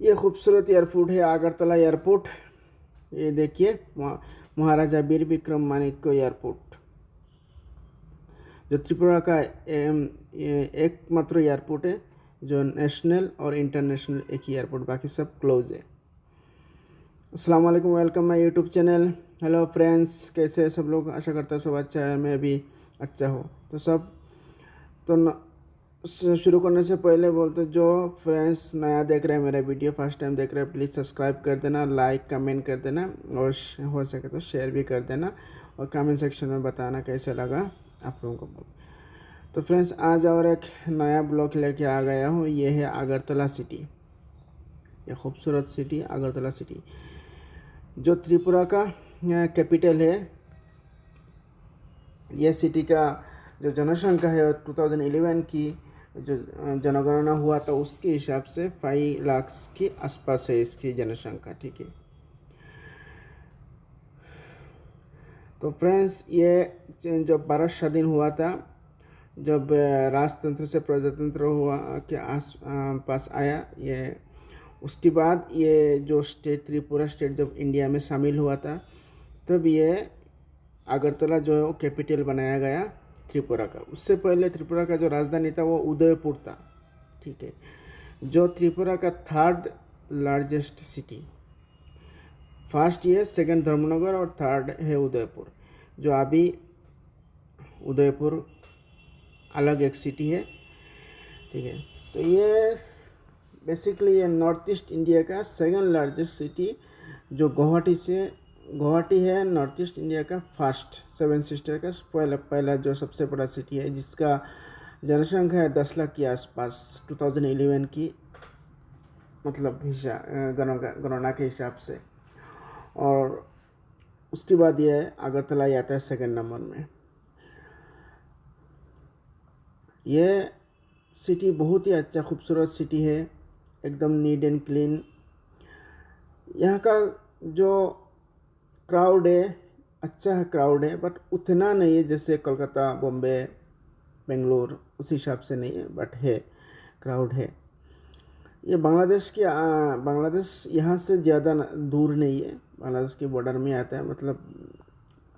ये खूबसूरत एयरपोर्ट है आगरतला एयरपोर्ट। ये देखिए महाराजा वीर विक्रम मानिक्य एयरपोर्ट। जो त्रिपुरा का एकमात्र एयरपोर्ट है जो नेशनल और इंटरनेशनल एक ही एयरपोर्ट बाकी सब क्लोज है। अस्सलाम वालेकुम welcome my YouTube channel. Hello friends कैसे सब लोग? आशा करता हूँ सब अच्छा है मैं भी अच्छा हूँ। तो सब तो न, शुरू करने से पहले बोलते, जो फ्रेंड्स नया देख रहे हैं, मेरा वीडियो फ़र्स्ट टाइम देख रहे हैं प्लीज़ सब्सक्राइब कर देना लाइक कमेंट कर देना और हो सके तो शेयर भी कर देना और कमेंट सेक्शन में बताना कैसा लगा आप लोगों को। तो फ्रेंड्स आज और एक नया ब्लॉग लेके आ गया हूँ, ये है अगरतला सिटी ये खूबसूरत सिटी अगरतला सिटी जो त्रिपुरा का कैपिटल है, ये सिटी का जो जनसंख्या है 2011 की जो जनगणना हुआ था उसके हिसाब से फाइव लाख के आसपास है इसकी जनसंख्या, ठीक है। तो फ्रेंड्स ये जब भारत स्वाधीन हुआ था, जब राजतंत्र से प्रजातंत्र हुआ, के आस पास आया ये, उसके बाद ये जो स्टेट त्रिपुरा स्टेट जब इंडिया में शामिल हुआ था, तब ये अगरतला जो है वो कैपिटल बनाया गया। त्रिपुरा का। उससे पहले त्रिपुरा का जो राजधानी था वो उदयपुर था। ठीक है? जो त्रिपुरा का थर्ड लार्जेस्ट सिटी फ़र्स्ट ये सेकंड धर्मनगर और थर्ड है उदयपुर। जो अभी उदयपुर अलग एक सिटी है। ठीक है? तो ये बेसिकली ये नॉर्थ ईस्ट इंडिया का सेकंड लार्जेस्ट सिटी जो गुवाहाटी से गुवाहाटी है, नॉर्थ ईस्ट इंडिया का फ़र्स्ट, सेवन सिस्टर का पहला पहला जो सबसे बड़ा सिटी है, जिसका जनसंख्या है दस लाख के आसपास 2011 की मतलब हिसाब गणना के हिसाब से। और उसके बाद ये अगरतला ही आता है सेकंड नंबर में। ये सिटी बहुत ही अच्छा खूबसूरत सिटी है, एकदम नीट एंड क्लीन। यहाँ का जो क्राउड है अच्छा है क्राउड है बट उतना नहीं है जैसे कोलकाता बॉम्बे, बेंगलोर, उस हिसाब से नहीं है बट है क्राउड है। ये बांग्लादेश के बांग्लादेश यहाँ से ज़्यादा दूर नहीं है, बांग्लादेश के बॉर्डर में आता है मतलब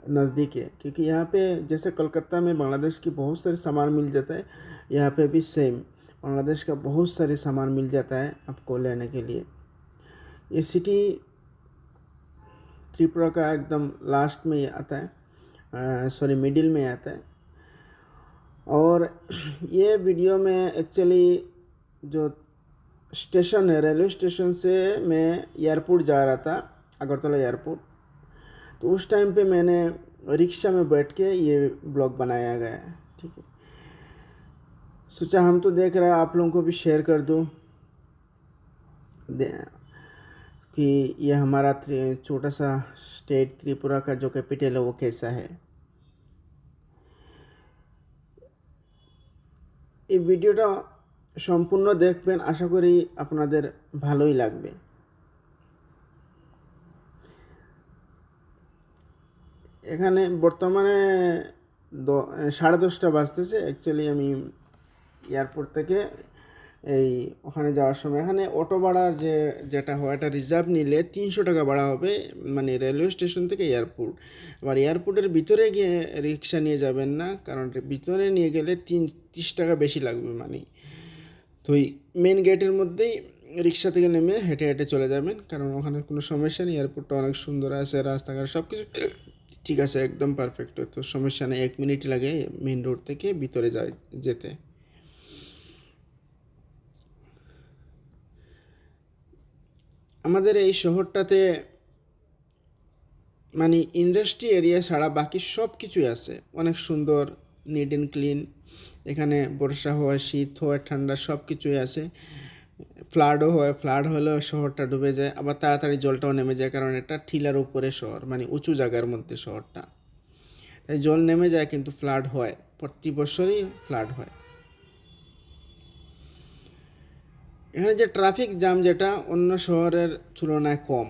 नज़दीक है, क्योंकि यहाँ पे जैसे कलकत्ता में बांग्लादेश की बहुत सारे सामान मिल जाता है, यहाँ पे भी सेम बांग्लादेश का बहुत सारे सामान मिल जाता है आपको लेने के लिए। ये सिटी त्रिपुरा का एकदम लास्ट में आता है। सॉरी मिडिल में आता है। और ये वीडियो में एक्चुअली जो स्टेशन है रेलवे स्टेशन से मैं एयरपोर्ट जा रहा था, अगरतला एयरपोर्ट तो उस टाइम पे मैंने रिक्शा में बैठ के ये ब्लॉग बनाया गया है, ठीक है। सोचा हम तो देख रहे हैं, आप लोगों को भी शेयर कर दूँ कि ये हमारा त्रि- छोटा सा स्टेट त्रिपुरा का जो कैपिटल है वो कैसा है এই ভিডিওটা সম্পূর্ণ দেখবেন আশা করি আপনাদের ভালোই লাগবে এখানে বর্তমানে দ- সাড়ে দশটা বাজতেছে অ্যাকচুয়ালি আমি এয়ারপোর্ট থেকে এই ওখানে যাওয়ার সময়। এখানে অটো ভাড়ার যে, যেটা হয় এটা রিজার্ভ নিলে তিনশো টাকা ভাড়া হবে মানে রেলওয়ে স্টেশন থেকে এয়ারপোর্ট আবার এয়ারপোর্টের ভিতরে গিয়ে রিক্সা নিয়ে যাবেন না, কারণ ভিতরে নিয়ে গেলে তিন, তিরিশ টাকা বেশি লাগবে মানে তো ওই মেন গেটের মধ্যেই রিক্সা থেকে নেমে হেঁটে হেঁটে চলে যাবেন, কারণ ওখানে কোনো সমস্যা নেই এয়ারপোর্টটা অনেক সুন্দর আছে, রাস্তাঘাট সব কিছু ঠিক আছে, একদম পারফেক্ট তো সমস্যা নেই, এক মিনিট লাগে মেন রোড থেকে ভিতরে যায়, যেতে। আমাদের এই শহরটাতে মানে ইন্ডাস্ট্রি এরিয়া ছাড়া বাকি সব কিছুই আছে। অনেক সুন্দর নিট অ্যান্ড ক্লিন এখানে বর্ষা হয় শীত হয় ঠান্ডা সব কিছুই আছে ফ্লাডও হয় ফ্লাড হলেও শহরটা ডুবে যায়, আবার তাড়াতাড়ি জলটাও নেমে যায় কারণ এটা ঠিলার উপরে শহর মানে উঁচু জায়গার মধ্যে শহরটা। তাই জল নেমে যায় কিন্তু ফ্লাড হয়, প্রতি বছরই ফ্লাড হয়। এখানে যে ট্রাফিক জ্যাম যেটা অন্য শহরের তুলনায় কম।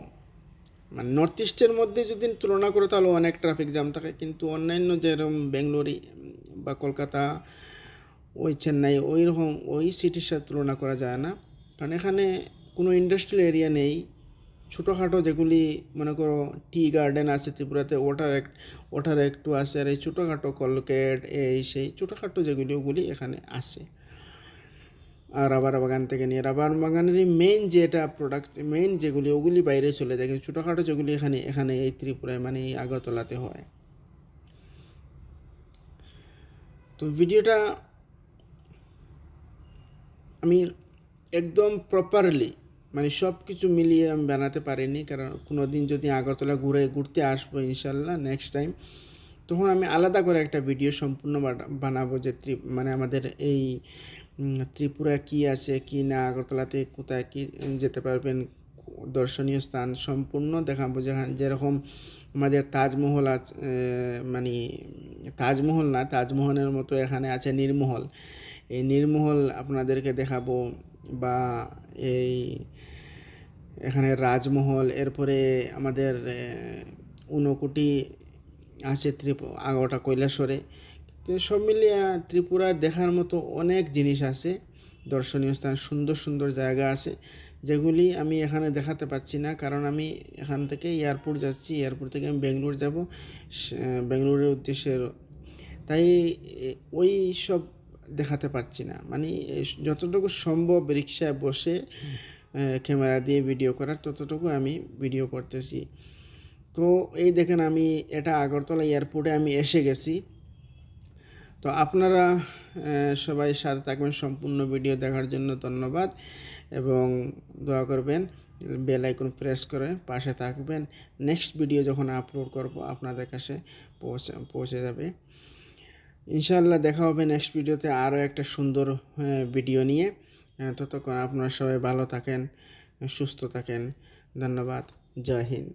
মানে নর্থ ইস্টের মধ্যে যদি তুলনা করে তাহলে অনেক ট্রাফিক জ্যাম থাকে, কিন্তু অন্যান্য যেরকম বেঙ্গলোরি বা কলকাতা, ওই চেন্নাই ওই রকম ওই সিটির সাথে তুলনা করা যায় না। কারণ এখানে কোনো ইন্ডাস্ট্রিয়াল এরিয়া নেই। ছোটোখাটো যেগুলি, মনে করো টি গার্ডেন আছে ত্রিপুরাতে ওটার এক ওটার একটু আছে, আর এই ছোটোখাটো কলকেট এই সেই ছোটোখাটো যেগুলি, ওগুলি এখানে আছে। রাবার বাগান থেকে নিয়ে রাবার বাগানেরই মেইন যেটা প্রোডাক্ট মেইন যেগুলি, ওগুলি বাইরে চলে যায়। কিন্তু ছোটোখাটো যেগুলি এখানে এখানে এই ত্রিপুরায় মানে এই আগরতলাতে হয়। তো ভিডিওটা আমি একদম প্রপারলি মানে সব কিছু মিলিয়ে আমি বানাতে পারিনি। কারণ কোনো দিন যদি আগরতলা ঘুরে, ঘুরতে আসব ইনশাল্লাহ নেক্সট টাইম তখন আমি আলাদা করে একটা ভিডিও সম্পূর্ণ বানাবো যে মানে আমাদের এই ত্রিপুরা কি আছে কি না আগরতলাতে কোথায় কি যেতে পারবেন দর্শনীয় স্থান সম্পূর্ণ দেখাবো। যেখানে যেরকম আমাদের তাজমহল আছে মানে তাজমহল না তাজমহলের মতো এখানে আছে নির্মহল। এই নির্মহল আপনাদেরকে দেখাবো বা এই এখানে রাজমহল এরপরে আমাদের আহ, ঊনকোটি আছে ত্রিপু আগোটা কৈলাসরে। তো সব মিলিয়ে ত্রিপুরা দেখার মতো অনেক জিনিস আছে। দর্শনীয় স্থান, সুন্দর সুন্দর জায়গা আছে, যেগুলি আমি এখানে দেখাতে পাচ্ছি না, কারণ আমি এখান থেকে এয়ারপোর্ট যাচ্ছি, এয়ারপোর্ট থেকে আমি বেঙ্গলোর যাব বেঙ্গলোরের উদ্দেশ্যে তাই ওই সব দেখাতে পারছি না। মানে যতটুকু সম্ভব রিক্সায় বসে ক্যামেরা দিয়ে ভিডিও করার ততটুকু আমি ভিডিও করতেছি। তো এই দেখেন আমি এটা আগরতলা এয়ারপোর্টে আমি এসে গেছি। তো আপনারা সবাই সাথে থাকবেন। সম্পূর্ণ ভিডিও দেখার জন্য ধন্যবাদ এবং দোয়া করবেন, বেল আইকন প্রেস করে পাশে থাকবেন। নেক্সট ভিডিও যখন আপলোড করব, আপনাদের কাছে পৌঁছে পৌঁছে যাবে। ইনশাআল্লাহ দেখা হবে নেক্সট ভিডিওতে আরও একটা সুন্দর ভিডিও নিয়ে। ততক্ষণ আপনারা সবাই ভালো থাকেন, সুস্থ থাকেন। ধন্যবাদ। জয় হিন্দ।